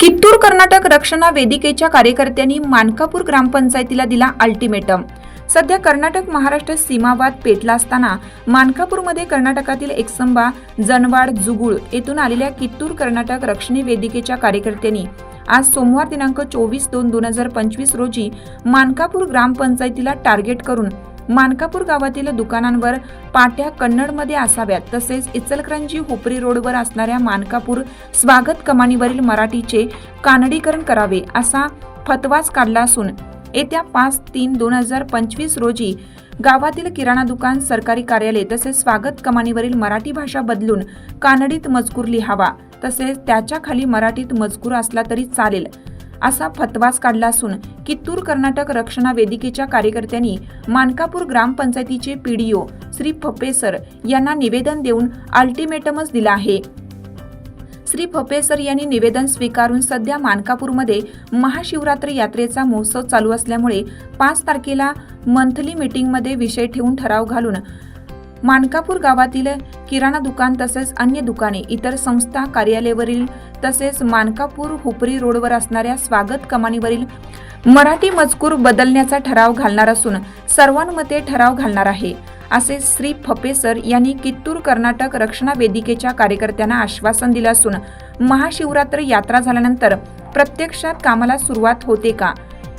कित्तूर कर्नाटक रक्षणा वेदिकेच्या कार्यकर्त्यांनी मानकापूर ग्रामपंचायतीला दिला अल्टिमेटम सध्या कर्नाटक महाराष्ट्र सीमावाद पेटला असताना मानकापूरमध्ये कर्नाटकातील एकसंबा जनवाड जुगुळ येथून आलेल्या कित्तूर कर्नाटक रक्षणी वेदिकेच्या कार्यकर्त्यांनी आज सोमवार दिनांक चोवीस दोन दोन हजार पंचवीस रोजी मानकापूर ग्रामपंचायतीला टार्गेट करून मानकापूर गावातील दुकानांवर पाट्या कन्नडमध्ये असाव्यात. तसेच इचलकरंजी हुपरी रोडवर असणाऱ्या मानकापूर स्वागत कमानीवरील मराठीचे कानडीकरण करावे असा फतवाच काढला असून येत्या पाच तीन दोन हजार पंचवीस रोजी गावातील किराणा दुकान सरकारी कार्यालय तसेच स्वागत कमानीवरील मराठी भाषा बदलून कानडीत मजकूर लिहावा तसेच त्याच्याखाली मराठीत मजकूर असला तरी चालेल असा फतवाच काढला असून कित्तूर कर्नाटक रक्षणा वेदिकेच्या कार्यकर्त्यांनी मानकापूर ग्रामपंचायतीचे पीडीओ श्री फपेसर यांना निवेदन देऊन अल्टिमेटमच दिला आहे. श्री फपेसर यांनी निवेदन स्वीकारून सध्या मानकापूरमध्ये महाशिवरात्र यात्रेचा महोत्सव चालू असल्यामुळे पाच तारखेला मंथली मीटिंगमध्ये विषय ठेवून ठराव घालून मानकापूर गावातील किराणा दुकान तसेच अन्य दुकाने इतर संस्था कार्यालयावरील तसेच मानकापूर हुपरी रोडवर असणाऱ्या स्वागत कमानीवरील मराठी मजकूर बदलण्याचा ठराव घालणार असून सर्वांमध्ये ठराव घालणार आहे. असे श्री फपेसर यांनी कित्तूर कर्नाटक रक्षणा वेदिकेच्या कार्यकर्त्यांना आश्वासन दिलं असून महाशिवरात्र यात्रा झाल्यानंतर प्रत्यक्षात कामाला सुरुवात होते का?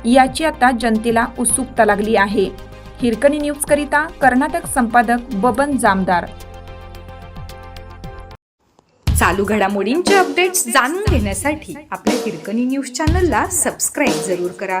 याची आता जनतेला उत्सुकता लागली आहे. हिरकणी न्यूज करिता कर्नाटक संपादक बबन जामदार. चालू घडामोडींचे अपडेट्स जाणून घेण्यासाठी आपल्या हिरकणी न्यूज चॅनलला सबस्क्राईब जरूर करा.